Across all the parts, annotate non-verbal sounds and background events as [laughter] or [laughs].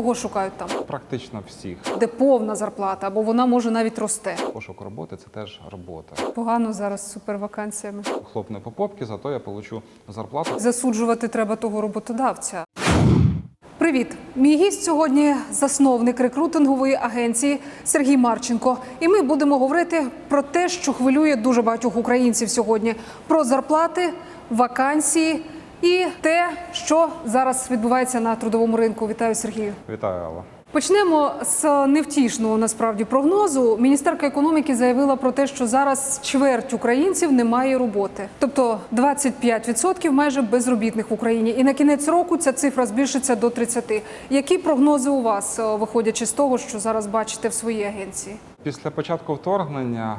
Кого шукають там? Практично всіх. Де повна зарплата, або вона може навіть росте. Пошук роботи це теж робота. Погано зараз з супервакансіями. Хлопне по попки, зато я получу зарплату. Засуджувати треба того роботодавця. Привіт, мій гість сьогодні засновник рекрутингової агенції Сергій Марченко. І ми будемо говорити про те, що хвилює дуже багатьох українців сьогодні: про зарплати, вакансії і те, що зараз відбувається на трудовому ринку. Вітаю, Сергію. Вітаю, Алла. Почнемо з невтішного насправді прогнозу. Міністерка економіки заявила про те, що зараз чверть українців не має роботи, тобто 25% майже безробітних в Україні. І на кінець року ця цифра збільшиться до 30%. Які прогнози у вас, е, виходячи з того, що зараз бачите в своїй агенції? Після початку вторгнення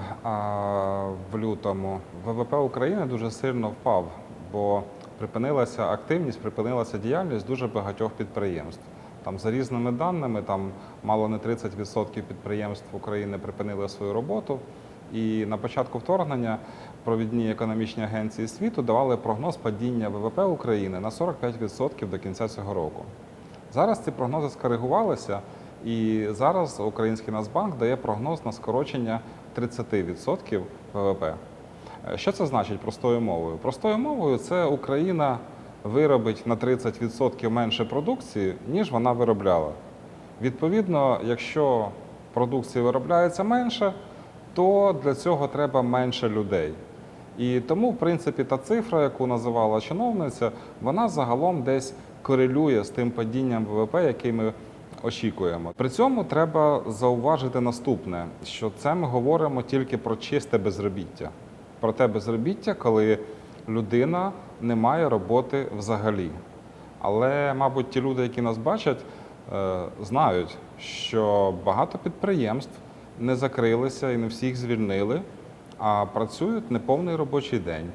в лютому ВВП України дуже сильно впав, бо припинилася активність, припинилася діяльність дуже багатьох підприємств. Там за різними даними, там мало не 30% підприємств України припинили свою роботу. І на початку вторгнення провідні економічні агенції світу давали прогноз падіння ВВП України на 45% до кінця цього року. Зараз ці прогнози скоригувалися, і зараз Український Нацбанк дає прогноз на скорочення 30% ВВП. Що це значить простою мовою? Простою мовою це Україна виробить на 30% менше продукції, ніж вона виробляла. Відповідно, якщо продукції виробляється менше, то для цього треба менше людей. І тому, в принципі, та цифра, яку називала чиновниця, вона загалом десь корелює з тим падінням ВВП, який ми очікуємо. При цьому треба зауважити наступне: що це ми говоримо тільки про чисте безробіття, про те безробіття, коли людина не має роботи взагалі. Але, мабуть, ті люди, які нас бачать, е, знають, що багато підприємств не закрилися і не всіх звільнили, а працюють неповний робочий день.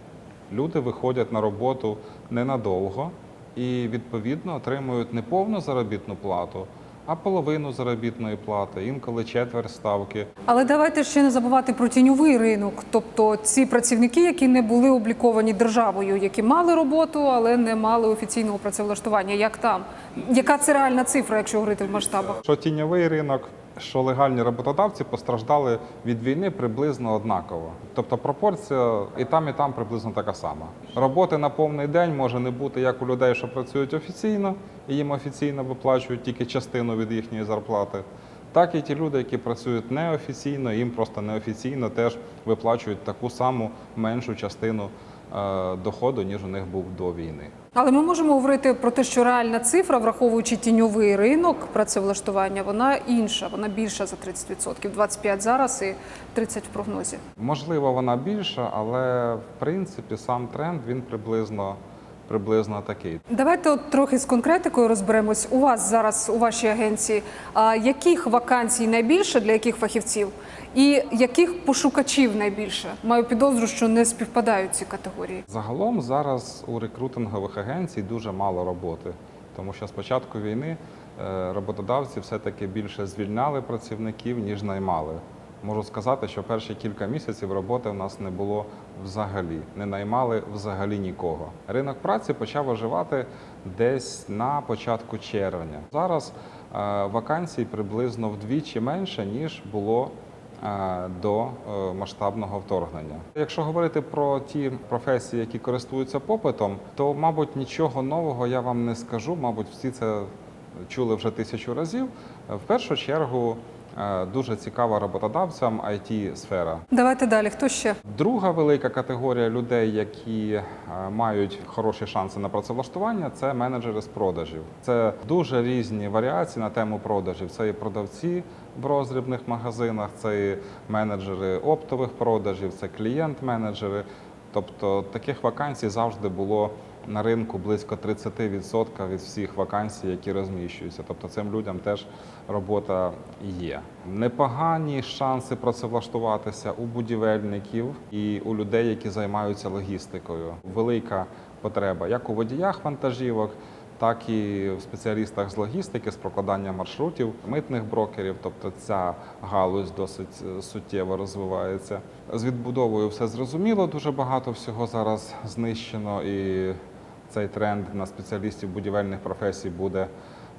Люди виходять на роботу ненадовго і відповідно отримують не повну заробітну плату, а половину заробітної плати, інколи четверть ставки. Але давайте ще не забувати про тіньовий ринок, тобто ці працівники, які не були обліковані державою, які мали роботу, але не мали офіційного працевлаштування. Як там? Яка це реальна цифра, якщо говорити в масштабах? Що тіньовий ринок, що легальні роботодавці постраждали від війни приблизно однаково. Тобто пропорція і там, і там приблизно така сама. Роботи на повний день може не бути як у людей, що працюють офіційно, і їм офіційно виплачують тільки частину від їхньої зарплати. Так і ті люди, які працюють неофіційно, їм просто неофіційно теж виплачують таку саму меншу частину доходу, ніж у них був до війни. Але ми можемо говорити про те, що реальна цифра, враховуючи тіньовий ринок працевлаштування, вона інша, вона більша за 30%. 25 зараз і 30 в прогнозі. Можливо, вона більша, але в принципі сам тренд він приблизно, приблизно такий. Давайте от трохи з конкретикою розберемось. У вас зараз у вашій агенції а, яких вакансій найбільше для яких фахівців, і яких пошукачів найбільше? Маю підозру, що не співпадають ці категорії. Загалом зараз у рекрутингових агенцій дуже мало роботи, тому що з початку війни е, роботодавці все-таки більше звільняли працівників, ніж наймали. Можу сказати, що перші кілька місяців роботи в нас не було взагалі, не наймали взагалі нікого. Ринок праці почав оживати десь на початку червня. Зараз е, вакансій приблизно вдвічі менше, ніж було до е, масштабного вторгнення. Якщо говорити про ті професії, які користуються попитом, то мабуть нічого нового я вам не скажу. Мабуть, всі це чули вже тисячу разів. В першу чергу е, дуже цікава роботодавцям it сфера Давайте далі. Хто ще? Друга велика категорія людей, які е, мають хороші шанси на працевлаштування, це менеджери з продажів. Це дуже різні варіації на тему продажів. Це і продавці в роздрібних магазинах, це і менеджери оптових продажів, це клієнт-менеджери. Тобто таких вакансій завжди було на ринку близько 30% від всіх вакансій, які розміщуються. Тобто цим людям теж робота є. Непогані шанси працевлаштуватися у будівельників і у людей, які займаються логістикою. Велика потреба як у водіях вантажівок. Так і в спеціалістах з логістики, з прокладання маршрутів, митних брокерів, тобто ця галузь досить е, суттєво розвивається. З відбудовою все зрозуміло, дуже багато всього зараз знищено, і цей тренд на спеціалістів будівельних професій буде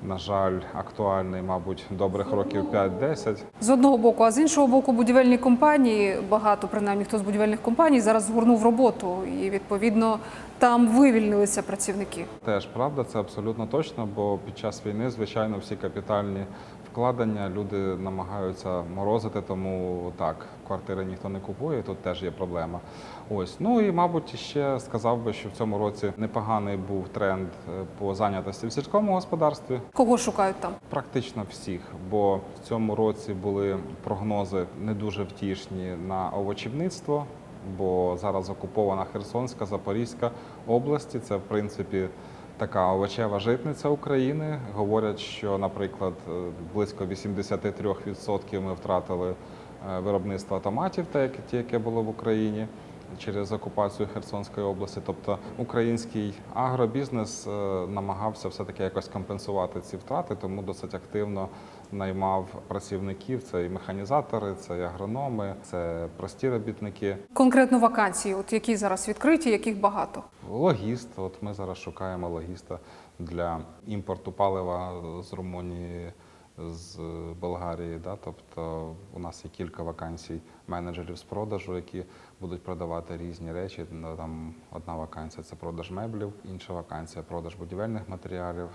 на жаль, актуальний, мабуть, добрих років 5-10. З одного боку, а з іншого боку, будівельні компанії, багато принаймні хто з будівельних компаній зараз згорнув роботу, і відповідно там вивільнилися працівники. Теж правда, це абсолютно точно, бо під час війни, звичайно, всі капітальні вкладення люди намагаються морозити, тому так, квартири ніхто не купує, тут теж є проблема. Ось, ну і мабуть, ще сказав би, що в цьому році непоганий був тренд е, по зайнятості в сільському господарстві. Кого шукають там? Практично всіх, бо в цьому році були прогнози не дуже втішні на овочівництво, бо зараз окупована Херсонська, Запорізька області. Це в принципі така овочева житниця України. Говорять, що, наприклад, е, близько 83% ми втратили е, виробництво томатів, те, яке було в Україні. Через окупацію Херсонської області, тобто український агробізнес е, намагався все таки якось компенсувати ці втрати, тому досить активно наймав працівників. Це і механізатори, це і агрономи, це прості робітники. Конкретно вакансії, от які зараз відкриті, яких багато. Логіст. От ми зараз шукаємо логіста для імпорту палива з Румунії, з Болгарії. Да? Тобто у нас є кілька вакансій менеджерів з продажу, які будуть продавати різні речі. Ну, Там одна вакансія це продаж меблів, інша вакансія продаж будівельних матеріалів.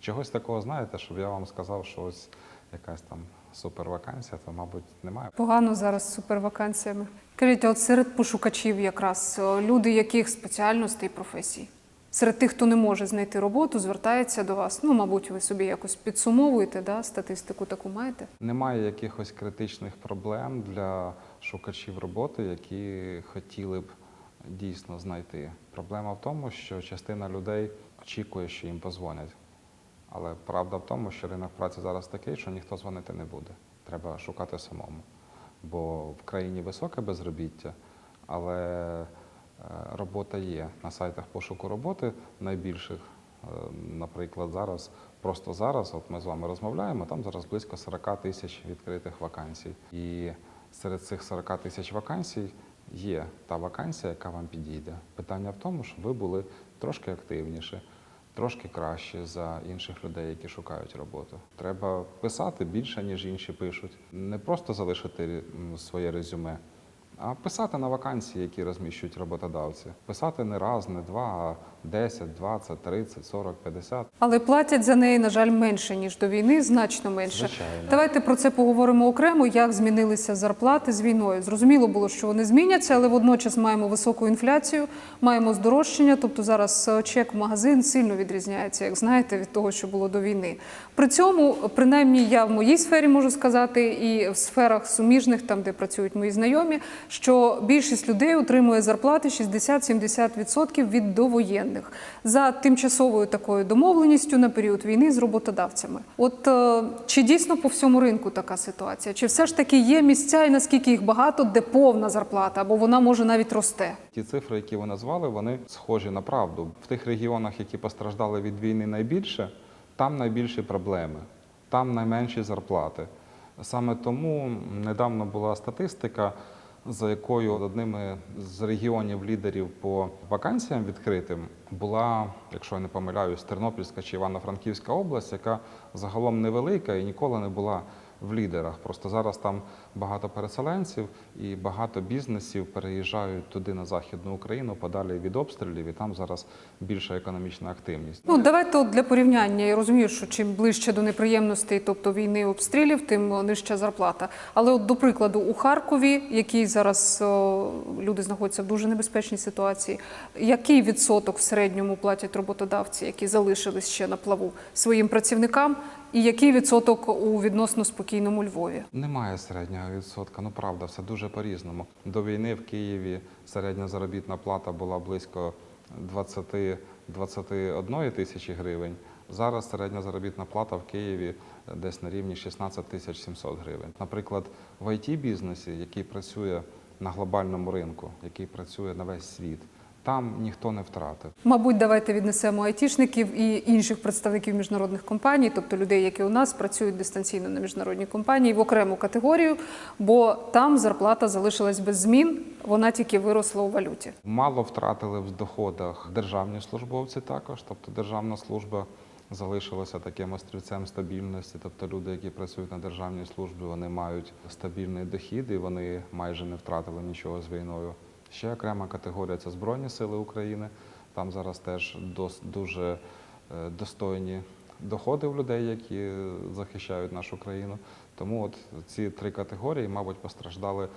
Чогось такого знаєте, щоб я вам сказав, що ось якась там супервакансія, то мабуть немає. Погано зараз з супервакансіями. Кажіть, от серед пошукачів якраз люди яких спеціальностей професій? Серед тих, хто не може знайти роботу, звертається до вас. Ну, мабуть, ви собі якось підсумовуєте, да? статистику таку маєте. Немає якихось критичних проблем для шукачів роботи, які хотіли б дійсно знайти. Проблема в тому, що частина людей очікує, що їм позвонять. Але правда в тому, що ринок праці зараз такий, що ніхто дзвонити не буде. Треба шукати самому. Бо в країні високе безробіття, але робота є на сайтах пошуку роботи найбільших. Е, Наприклад, зараз, просто зараз, от ми з вами розмовляємо, там зараз близько 40 тисяч відкритих вакансій. І серед цих 40 тисяч вакансій є та вакансія, яка вам підійде. Питання в тому, щоб ви були трошки активніші, трошки краще за інших людей, які шукають роботу. Треба писати більше, ніж інші пишуть. Не просто залишити своє резюме, а писати на вакансії, які розміщують роботодавці. Писати не раз, не два, а 10, 20, 30, 40, 50. Але платять за неї, на жаль, менше ніж до війни, значно менше. Звичайно. Давайте про це поговоримо окремо. Як змінилися зарплати з війною? Зрозуміло було, що вони зміняться, але водночас маємо високу інфляцію, маємо здорожчання. Тобто зараз е, чек в магазин сильно відрізняється, як знаєте, від того, що було до війни. При цьому, принаймні, я в моїй сфері можу сказати, і в сферах суміжних, там де працюють мої знайомі, що більшість людей отримує зарплати 60-70% від довоєнних за тимчасовою такою домовленістю на період війни з роботодавцями. От е, чи дійсно по всьому ринку така ситуація? Чи все ж таки є місця, і наскільки їх багато, де повна зарплата, або вона може навіть росте? Ті цифри, які ви назвали, вони схожі на правду. В тих регіонах, які постраждали від війни найбільше, там найбільші проблеми, там найменші зарплати. Саме тому недавно була статистика, за якою одними з регіонів лідерів по вакансіям відкритим була, якщо я не помиляюсь, Тернопільська чи Івано-Франківська область, яка загалом невелика і ніколи не була в лідерах. Просто зараз там багато переселенців і багато бізнесів переїжджають туди на західну Україну, подалі від обстрілів, і там зараз більша економічна активність. Ну давайте от для порівняння. Я розумію, що чим ближче до неприємностей, тобто війни обстрілів, тим нижча зарплата. Але от до прикладу, у Харкові, який зараз о, люди знаходяться в дуже небезпечній ситуації, який відсоток в середньому платять роботодавці, які залишились ще на плаву своїм працівникам, і який відсоток у відносно спокійному Львові? Немає середнього відсотка. Ну правда, все дуже по-різному. До війни в Києві середня заробітна плата була близько 20-21 тисячі гривень. Зараз середня заробітна плата в Києві десь на рівні 16 тисяч 700 гривень. Наприклад, в it бізнесі який працює на глобальному ринку, який працює на весь світ, там ніхто не втратив. Мабуть, давайте віднесемо айтішників і інших представників міжнародних компаній, тобто людей, які у нас працюють дистанційно на міжнародній компанії, в окрему категорію, бо там зарплата залишилась без змін, вона тільки виросла у валюті. Мало втратили в доходах державні службовці також, тобто державна служба залишилося таким острівцем стабільності. Тобто люди, які працюють на державній службі, вони мають стабільний дохід і вони майже не втратили нічого з війною. Ще окрема категорія це Збройні Сили України. Там зараз теж дос- дуже е, достойні доходи в людей, які захищають нашу країну. Тому от ці три категорії, мабуть, постраждали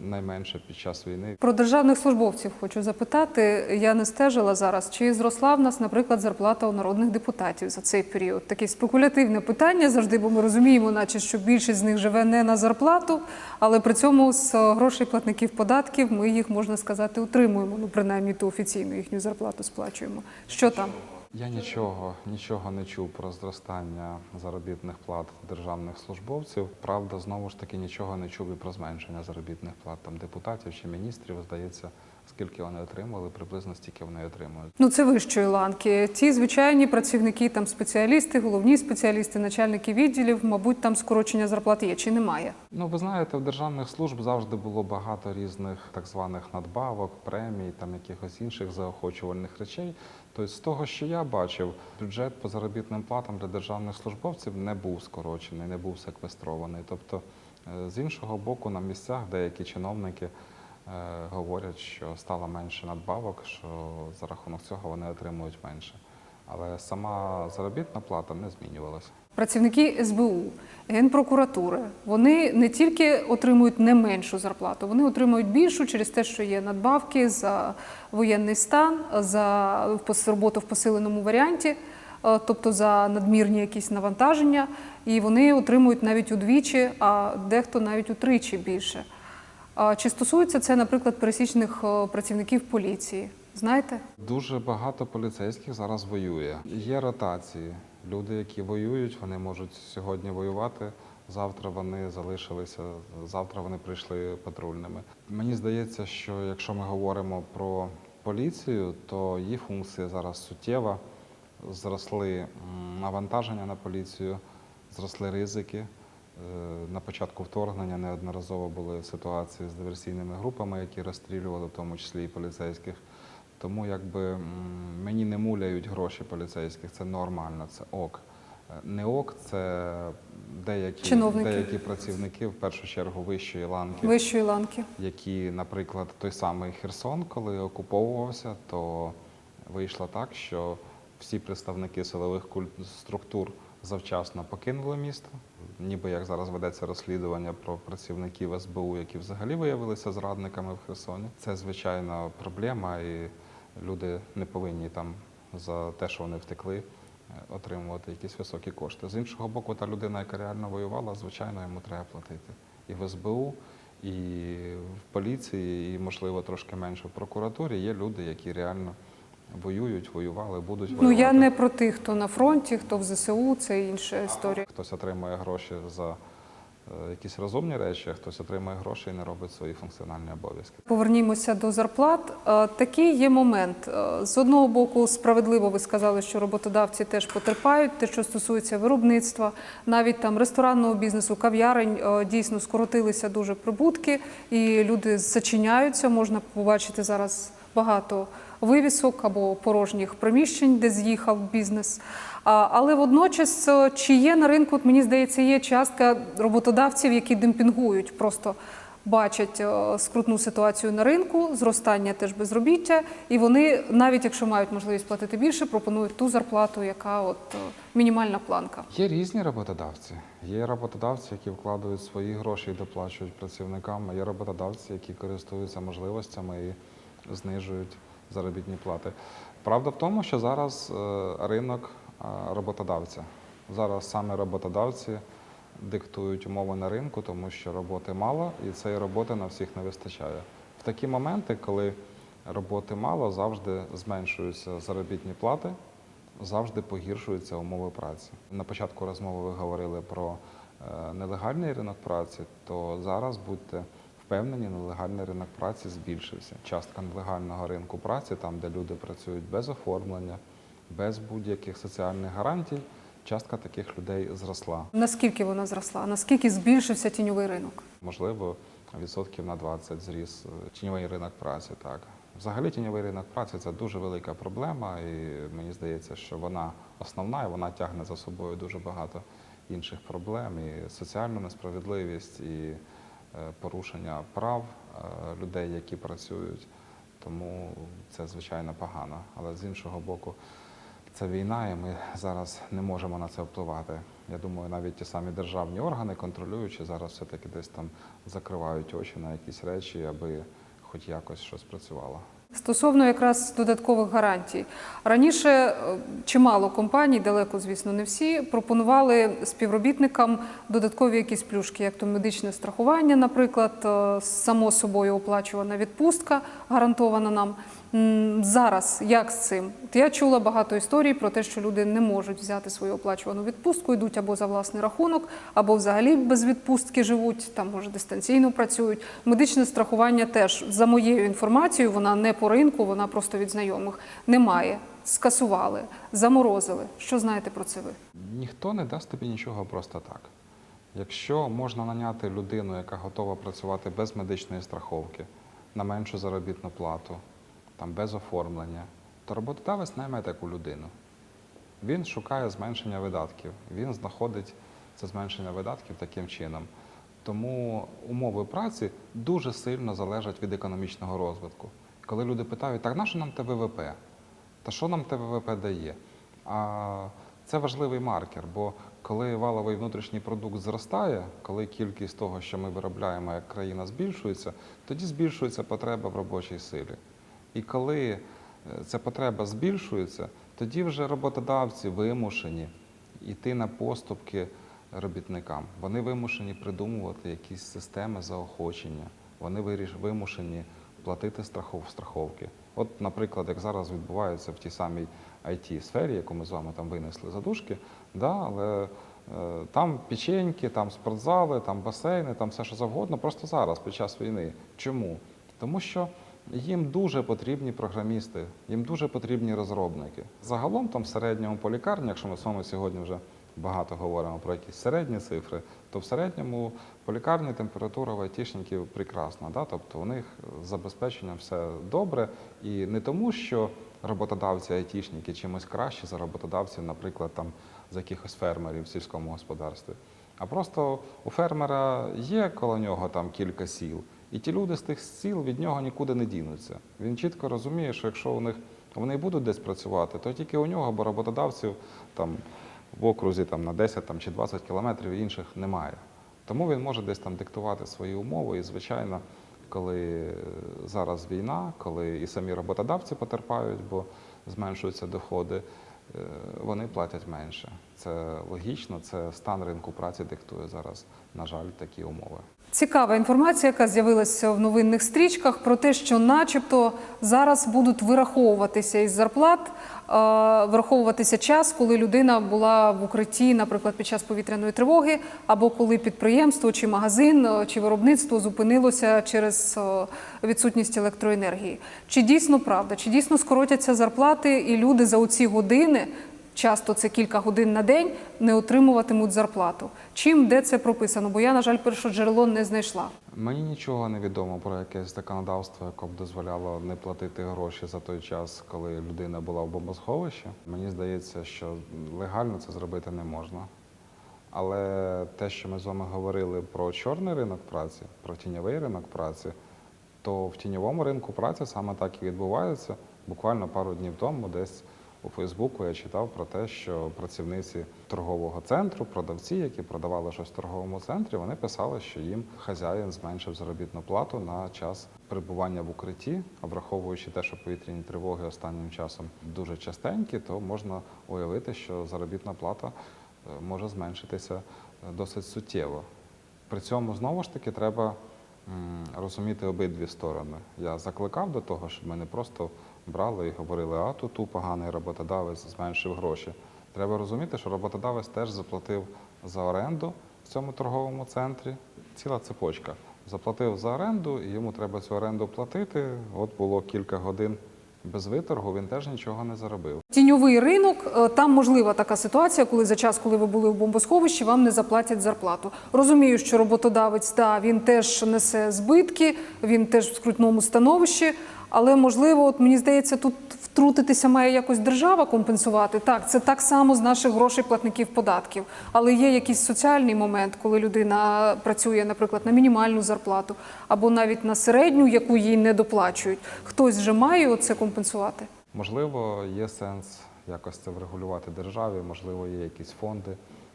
найменше під час війни. Про державних службовців хочу запитати. Я не стежила зараз, чи зросла в нас, наприклад, зарплата у народних депутатів за цей період. Таке спекулятивне питання завжди, бо ми розуміємо, наче що більшість з них живе не на зарплату, але при цьому з е, грошей платників податків ми їх можна сказати утримуємо. Ну принаймні ту офіційну їхню зарплату сплачуємо. Що там? Я нічого, нічого не чув про зростання заробітних плат державних службовців. Правда, знову ж таки нічого не чув і про зменшення заробітних плат там депутатів чи міністрів. Здається, скільки вони отримали, приблизно стільки вони отримують. Ну, це вищої ланки. Ті звичайні працівники, там спеціалісти, головні спеціалісти, начальники відділів, мабуть, там скорочення зарплат є чи немає. Ну, ви знаєте, в державних служб завжди було багато різних так званих надбавок, премій, там якихось інших заохочувальних речей. Тобто, з того, що я бачив, бюджет по заробітним платам для державних службовців не був скорочений, не був секвестрований. Тобто, е, з іншого боку, на місцях деякі чиновники говорять, що стало менше надбавок, що за рахунок цього вони отримують менше. Але сама заробітна плата не змінювалася. Працівники СБУ, Генпрокуратури, вони не тільки отримують не меншу зарплату, вони отримують більшу через те, що є надбавки за воєнний стан, за роботу в посиленому варіанті, е, тобто за надмірні якісь навантаження, і вони отримують навіть удвічі, а дехто навіть утричі більше. Чи стосується це, наприклад, пересічних е, працівників поліції? Знаєте? Дуже багато поліцейських зараз воює. Є ротації. Люди, які воюють, вони можуть сьогодні воювати. Завтра вони залишилися, завтра вони прийшли патрульними. Мені здається, що якщо ми говоримо про поліцію, то її функція зараз суттєва. Зросли навантаження на поліцію, зросли ризики. Е, На початку вторгнення неодноразово були ситуації з диверсійними групами, які розстрілювали, в тому числі і поліцейських. Тому якби мені не муляють гроші поліцейських, це нормально, це ок. Е, Не ок, це деякі, деякі працівники, в першу чергу вищої ланки, Вищої ланки. які, наприклад, той самий Херсон, коли окуповувався, то вийшло так, що всі представники силових структур завчасно покинули місто. Ніби як зараз ведеться розслідування про працівників СБУ, які взагалі виявилися зрадниками в Херсоні. Це звичайно проблема, і люди не повинні там за те, що вони втекли, е, отримувати якісь високі кошти. З іншого боку, та людина, яка реально воювала, звичайно, йому треба платити. І в СБУ, і в поліції, і, можливо, трошки менше в прокуратурі є люди, які реально воюють, воювали, будуть Ну я не про тих, хто на фронті, хто в ЗСУ, це інша історія. Хтось отримує гроші за е, якісь розумні речі, а хтось отримує гроші і не робить свої функціональні обов'язки. Повернімося до зарплат. Е, Такий є момент. Е, З одного боку, справедливо ви сказали, що роботодавці теж потерпають, те, що стосується виробництва, навіть там ресторанного бізнесу, кав'ярень дійсно скоротилися дуже прибутки, і люди зачиняються. Можна побачити зараз багато вивісок або порожніх приміщень, де з'їхав бізнес. Але водночас, е, чи є на ринку, от мені здається, є частка роботодавців, які демпінгують, просто бачать е, скрутну ситуацію на ринку, зростання теж безробіття, і вони, навіть якщо мають можливість платити більше, пропонують ту зарплату, яка от е, мінімальна планка. Є різні роботодавці. Є роботодавці, які вкладають свої гроші і доплачують працівникам. Є роботодавці, які користуються можливостями і знижують заробітні плати. Правда в тому, що зараз е, ринок е, роботодавця. Зараз саме роботодавці диктують умови на ринку, тому що роботи мало, і цієї роботи на всіх не вистачає. В такі моменти, коли роботи мало, завжди зменшуються заробітні плати, завжди погіршуються умови праці. На початку розмови ви говорили про е, нелегальний ринок праці, то зараз будьте впевнені, нелегальний ринок праці збільшився. Частка нелегального ринку праці, там, де люди працюють без оформлення, без будь-яких соціальних гарантій, частка таких людей зросла. Наскільки вона зросла? Наскільки збільшився тіньовий ринок? Можливо, відсотків на 20 зріс е, тіньовий ринок праці. Так Взагалі тіньовий ринок праці це дуже велика проблема, і мені здається, що вона основна, і вона тягне за собою дуже багато інших проблем, і соціальну несправедливість, і порушення прав е, людей, які працюють. Тому це звичайно погано. Але з іншого боку, це війна, і ми зараз не можемо на це впливати. Я думаю, навіть ті самі державні органи, контролюючи, зараз все-таки десь там закривають очі на якісь речі, аби хоч якось щось працювало. Стосовно якраз додаткових гарантій, раніше е, чимало компаній, далеко, звісно, не всі, пропонували співробітникам додаткові якісь плюшки, як то медичне страхування, наприклад, е, само собою оплачувана відпустка, гарантована нам. Зараз як з цим? Я чула багато історій про те, що люди не можуть взяти свою оплачувану відпустку, йдуть або за власний рахунок, або взагалі без відпустки живуть, там може дистанційно працюють. Медичне страхування теж за моєю інформацією, вона не по ринку, вона просто від знайомих. Немає. Скасували, заморозили. Що знаєте про це ви? Ніхто не дасть тобі нічого просто так. Якщо можна наняти людину, яка готова працювати без медичної страховки, на меншу заробітну плату, там без оформлення, то роботодавець найме таку людину. Він шукає зменшення видатків, він знаходить це зменшення видатків таким чином. Тому умови праці дуже сильно залежать від економічного розвитку. Коли люди питають, так на що нам те ВВП? Та що нам те ВВП дає? А це важливий маркер, бо коли валовий внутрішній продукт зростає, коли кількість того, що ми виробляємо як країна, збільшується, тоді збільшується потреба в робочій силі. І коли е, ця потреба збільшується, тоді вже роботодавці вимушені йти на поступки робітникам. Вони вимушені придумувати якісь системи заохочення. Вони вимушені платити страхов, страховки. От, наприклад, як зараз відбувається в тій самій it сфері яку ми з вами там винесли задушки, да, але е, там печеньки, там спортзали, там басейни, там все що завгодно, просто зараз, під час війни. Чому? Тому що їм дуже потрібні програмісти, їм дуже потрібні розробники. Загалом там в середньому по лікарні, якщо ми з вами сьогодні вже багато говоримо про якісь середні цифри, то в середньому по лікарні температура в айтішників прекрасна. Да? Тобто у них з забезпеченням все добре. І не тому, що роботодавці айтішники чимось кращі за роботодавців, наприклад, там з якихось фермерів в сільському господарстві. А просто у фермера є коло нього там кілька сіл, і ті люди з тих сіл від нього нікуди не дінуться. Він чітко розуміє, що якщо у них вони будуть десь працювати, то тільки у нього, бо роботодавців там в окрузі там, на 10 там, чи 20 кілометрів інших немає. Тому він може десь там диктувати свої умови. І, звичайно, коли зараз війна, коли і самі роботодавці потерпають, бо зменшуються доходи, е, вони платять менше. Це логічно, це стан ринку праці диктує зараз, на жаль, такі умови. Цікава інформація, яка з'явилася в новинних стрічках про те, що, начебто, зараз будуть вираховуватися із зарплат, е, вираховуватися час, коли людина була в укритті, наприклад, під час повітряної тривоги, або коли підприємство чи магазин е, чи виробництво зупинилося через е, відсутність електроенергії. Чи дійсно правда? Чи дійсно скоротяться зарплати, і люди за оці години часто це кілька годин на день, не отримуватимуть зарплату. Чим де це прописано? Бо я, на жаль, перше джерело не знайшла. Мені нічого не відомо про якесь законодавство, яке б дозволяло не платити гроші за той час, коли людина була в бомбосховищі. Мені здається, що легально це зробити не можна. Але те, що ми з вами говорили про чорний ринок праці, про тіньовий ринок праці, то в тіньовому ринку праці саме так і відбувається. Буквально пару днів тому десь у Фейсбуку я читав про те, що працівниці торгового центру, продавці, які продавали щось в торговому центрі, вони писали, що їм хазяїн зменшив заробітну плату на час перебування в укритті, а враховуючи те, що повітряні тривоги останнім часом дуже частенькі, то можна уявити, що заробітна плата е, може зменшитися е, досить суттєво. При цьому знову ж таки треба розуміти обидві сторони. Я закликав до того, щоб ми не просто брали і говорили, а тут ту поганий роботодавець зменшив гроші. Треба розуміти, що роботодавець теж заплатив за оренду в цьому торговому центрі. Ціла цепочка. Заплатив за оренду, і йому треба цю оренду платити. От було кілька годин без виторгу, він теж нічого не заробив. Тіньовий ринок е, там можлива така ситуація, коли за час, коли ви були в бомбосховищі, вам не заплатять зарплату. Розумію, що роботодавець да, він теж несе збитки, він теж в скрутному становищі. Але можливо, от мені здається, тут втрутитися має якось держава компенсувати. Так, це так само з наших грошей платників податків. Але є якийсь соціальний момент, коли людина працює, наприклад, на мінімальну зарплату або навіть на середню, яку їй не доплачують. Хтось же має це компенсувати. Можливо, є сенс якось це врегулювати державі, можливо, є якісь фонди,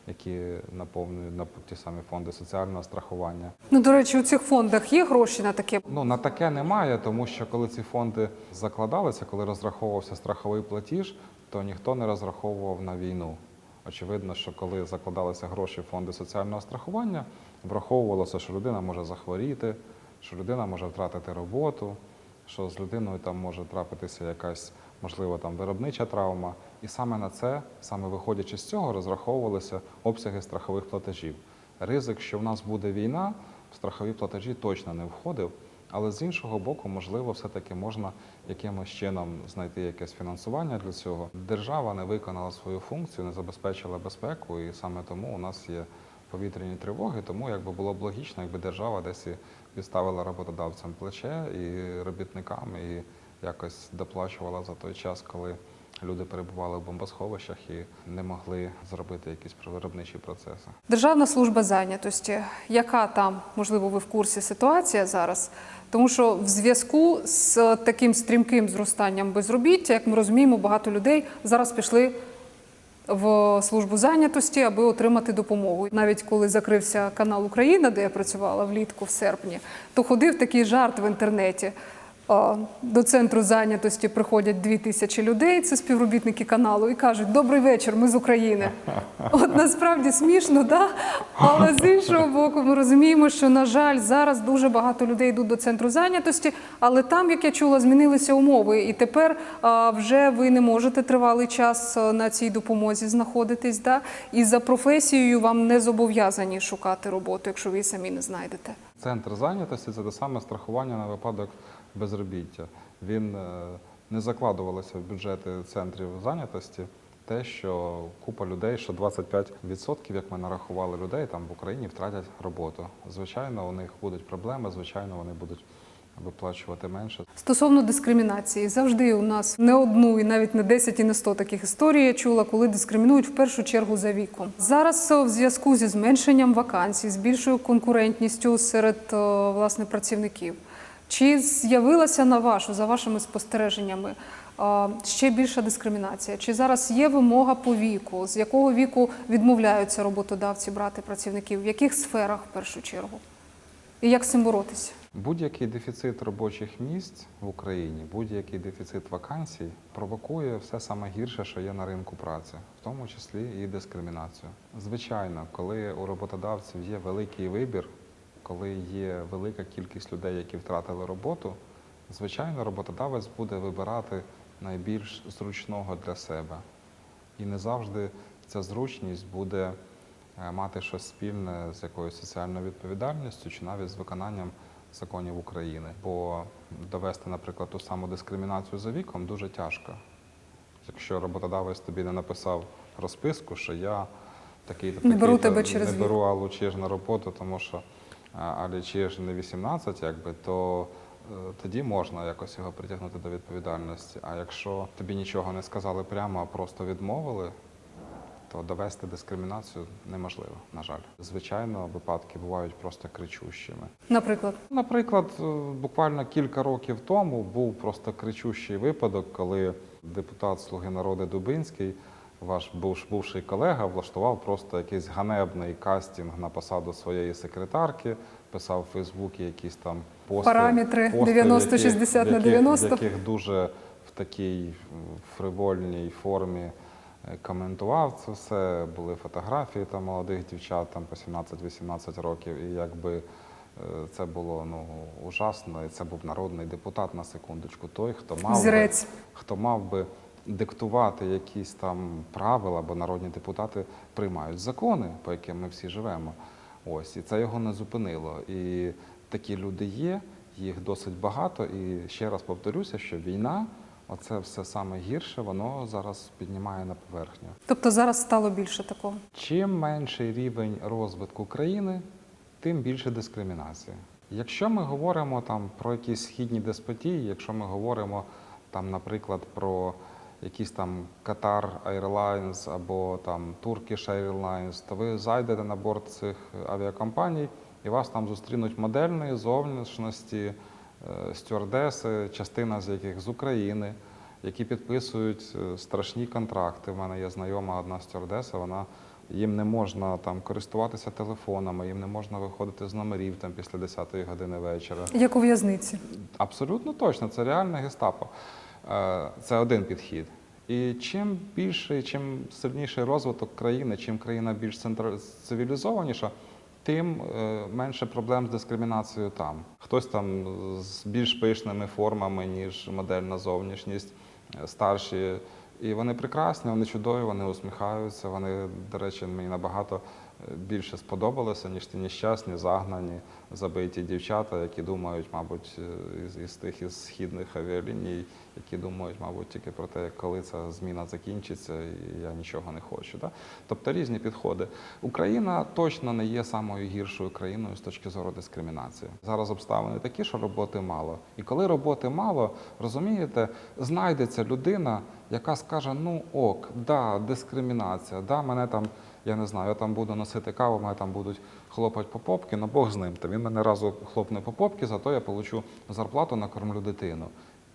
які наповнюють на ті самі фонди соціального страхування. Ну, до речі, у цих фондах є гроші на таке. Ну на таке немає, тому що коли ці фонди закладалися, коли розраховувався страховий платіж, то ніхто не розраховував на війну. Очевидно, що коли закладалися гроші в фонди соціального страхування, враховувалося, що людина може захворіти, що людина може втратити роботу, що з людиною там може трапитися якась можливо там виробнича травма. І саме на це, саме виходячи з цього, розраховувалися обсяги страхових платежів. Ризик, що в нас буде війна, в страхові платежі точно не входив. Але з іншого боку, можливо, все-таки можна якимось чином знайти якесь фінансування для цього. Держава не виконала свою функцію, не забезпечила безпеку, і саме тому у нас є повітряні тривоги. Тому якби було б логічно, якби держава десь і підставила роботодавцям плече і робітникам, і якось доплачувала за той час, коли люди перебували в бомбосховищах і не могли зробити якісь виробничі процеси. Державна служба зайнятості, яка там, можливо, ви в курсі ситуація зараз? Тому що в зв'язку з таким стрімким зростанням безробіття, як ми розуміємо, багато людей зараз пішли в службу зайнятості, аби отримати допомогу. Навіть коли закрився канал Україна, де я працювала влітку в серпні, то ходив такий жарт в інтернеті. До центру зайнятості приходять дві тисячі людей, це співробітники каналу, і кажуть: Добрий вечір, ми з України. [laughs] От насправді смішно, да? але з іншого боку, ми розуміємо, що на жаль, зараз дуже багато людей йдуть до центру зайнятості, але там, як я чула, змінилися умови, і тепер вже ви не можете тривалий час на цій допомозі знаходитись. Да? І за професією вам не зобов'язані шукати роботу, якщо ви самі не знайдете. Центр зайнятості це те саме страхування на випадок безробіття. Він е, не закладувалося в бюджети центрів зайнятості. Те, що купа людей, що 25%, як ми нарахували людей, там в Україні втратять роботу. Звичайно, у них будуть проблеми, звичайно, вони будуть виплачувати менше. Стосовно дискримінації, завжди у нас не одну і навіть не 10 і не 100 таких історій я чула, коли дискримінують в першу чергу за віком. Зараз в зв'язку зі зменшенням вакансій, з більшою конкурентністю серед е, власне працівників. Чи з'явилася на вашу за вашими спостереженнями ще більша дискримінація? Чи зараз є вимога по віку? З якого віку відмовляються роботодавці брати працівників? В яких сферах в першу чергу? І як з цим боротися? Будь-який дефіцит робочих місць в Україні, будь-який дефіцит вакансій провокує все саме гірше, що є на ринку праці, в тому числі і дискримінацію. Звичайно, коли у роботодавців є великий вибір, коли є велика кількість людей, які втратили роботу, звичайно, роботодавець буде вибирати найбільш зручного для себе. І не завжди ця зручність буде е, мати щось спільне з якоюсь соціальною відповідальністю чи навіть з виконанням законів України. Бо довести, наприклад, ту саму дискримінацію за віком дуже тяжко. Якщо роботодавець тобі не написав розписку, що я такий Не беру тебе через не беру Аллу Чиж на роботу, тому що а, Алі Чиж не 18, якби, то е, тоді можна якось його притягнути до відповідальності. А якщо тобі нічого не сказали прямо, а просто відмовили, то довести дискримінацію неможливо, на жаль. Звичайно, випадки бувають просто кричущими. Наприклад, Наприклад, е, буквально кілька років тому був просто кричущий випадок, коли депутат Слуги народу Дубинський, ваш був- бувший колега, влаштував просто якийсь ганебний кастинг на посаду своєї секретарки, писав у Фейсбуці якісь там пости. Параметри пости, 90, які- 60 на в яких- 90. Яких дуже в такій фривольній формі е, коментував це все. Були фотографії там молодих дівчат там по 17-18 років, і якби е, це було ну ужасно. І це був народний депутат на секундочку. Той, хто мав би, хто мав би диктувати якісь там правила, бо народні депутати приймають закони, по яким ми всі живемо. Ось і це його не зупинило. І такі люди є, їх досить багато. І ще раз повторюся, що війна, оце все саме гірше, воно зараз піднімає на поверхню. Тобто зараз стало більше такого. Чим менший рівень розвитку країни, тим більше дискримінації. Якщо ми говоримо там про якісь східні деспотії, якщо ми говоримо там, наприклад, про якісь там Qatar Airlines або там Turkish Airlines, то ви зайдете на борт цих авіакомпаній і вас там зустрінуть модельної зовнішності, е, стюардеси, частина з яких з України, які підписують е, страшні контракти. У мене є знайома одна стюардеса, вона їм не можна там користуватися телефонами, їм не можна виходити з номерів там після 10-ї години вечора. Як у в'язниці. Абсолютно точно, це реальне гестапо. Це один підхід. І чим більший, чим сильніший розвиток країни, чим країна більш цивілізованіша, тим е, менше проблем з дискримінацією там. Хтось там з більш пишними формами, ніж модельна зовнішність, е, старші. І вони прекрасні, вони чудові, вони усміхаються. Вони, до речі, мені набагато більше сподобалося, ніж ті нещасні, загнані, забиті дівчата, які думають, мабуть, е, із, із тих із східних авіаліній, які думають, мабуть, тільки про те, коли ця зміна закінчиться, і я нічого не хочу. Да? Тобто різні підходи. Україна точно не є самою гіршою країною з точки зору дискримінації. Зараз обставини такі, що роботи мало. І коли роботи мало, розумієте, знайдеться людина, яка скаже: ну ок, да, дискримінація, да, мене там, я не знаю, я там буду носити каву, мене там будуть хлопати по попки, ну Бог з ним. Та він мене разу хлопне по попки, зато я получу зарплату, накормлю дитину.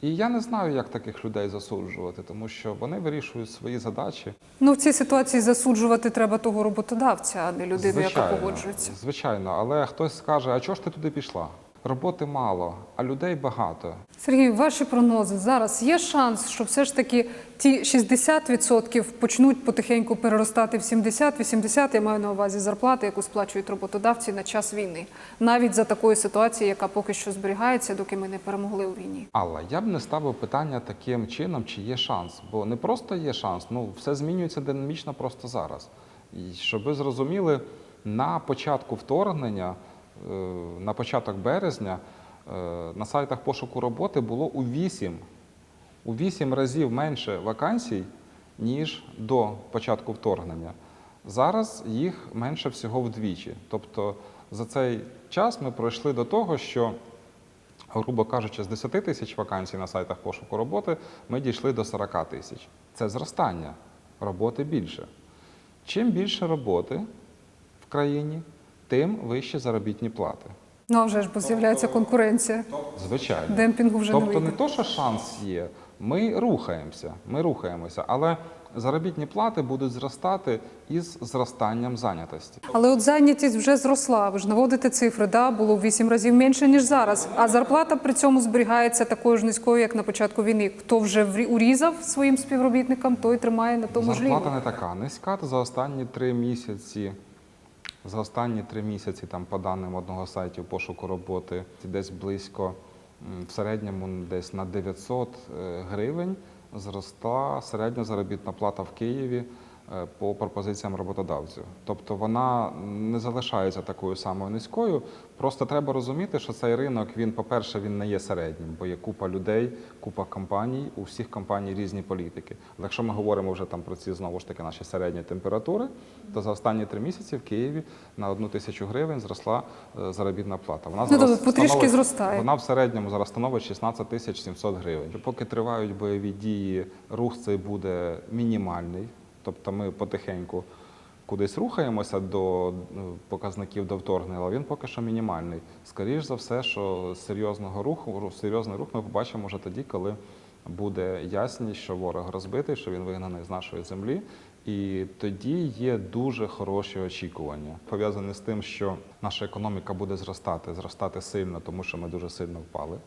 І я не знаю, як таких людей засуджувати, тому що вони вирішують свої задачі. Ну в цій ситуації засуджувати треба того роботодавця, а не людину, яка погоджується. Звичайно, але хтось скаже, а чого ж ти туди пішла? Роботи мало, а людей багато. Сергій, ваші прогнози зараз є шанс, що все ж таки ті 60% почнуть потихеньку переростати в 70-80%, я маю на увазі зарплати, яку сплачують роботодавці на час війни, навіть за такої ситуації, яка поки що зберігається, доки ми не перемогли у війні. Але я б не ставив питання таким чином, чи є шанс. Бо не просто є шанс, ну все змінюється динамічно просто зараз. І щоб ви зрозуміли, на початку вторгнення, на початок березня, е, на сайтах пошуку роботи було у 8, у 8 разів менше вакансій, ніж до початку вторгнення. Зараз їх менше всього вдвічі. Тобто за цей час ми пройшли до того, що грубо кажучи, з 10 тисяч вакансій на сайтах пошуку роботи ми дійшли до 40 тисяч. Це зростання, роботи більше. Чим більше роботи в країні, тим вищі заробітні плати. Ну а вже ж бо з'являється конкуренція. Звичайно. Демпінгу вже не тобто вийде. не то, що шанс є, ми рухаємося, ми рухаємося, але заробітні плати будуть зростати із зростанням зайнятості. Але от зайнятість вже зросла. Ви ж наводите цифри, да, було в 8 разів менше ніж зараз. А зарплата при цьому зберігається такою ж низькою, як на початку війни. Хто вже врі- урізав своїм співробітникам, той тримає на тому ж Зарплата не така низька. За останні три місяці, за останні три місяці, там по даним одного сайту пошуку роботи, десь близько в середньому десь на 900 е, гривень зросла середня заробітна плата в Києві по пропозиціям роботодавців. Тобто вона не залишається такою самою низькою. Просто треба розуміти, що цей ринок він, по-перше, він не є середнім, бо є купа людей, купа компаній. У всіх компаній різні політики. Але якщо ми говоримо вже там про ці знову ж таки наші середні температури, то за останні три місяці в Києві на одну тисячу гривень зросла е, заробітна плата. Вона Ну, тобто потрішки зростає. Вона в середньому зараз становить 16 тисяч 700 гривень. Поки тривають бойові дії, рух цей буде мінімальний. Тобто ми потихеньку кудись рухаємося до ну, показників до вторгнення, але він поки що мінімальний. Скоріше за все, що серйозного руху, серйозний рух ми побачимо вже тоді, коли буде ясність, що ворог розбитий, що він вигнаний з нашої землі. І тоді є дуже хороші очікування, пов'язані з тим, що наша економіка буде зростати, зростати сильно, тому що ми дуже сильно впали.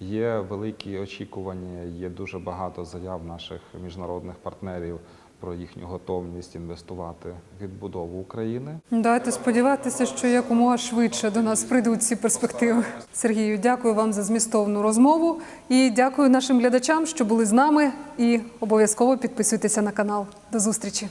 Є великі очікування, є дуже багато заяв наших міжнародних партнерів про їхню готовність інвестувати в відбудову України. Дайте сподіватися, що якомога швидше до нас прийдуть ці перспективи. Сергію, дякую вам за змістовну розмову і дякую нашим глядачам, що були з нами. І обов'язково підписуйтеся на канал. До зустрічі.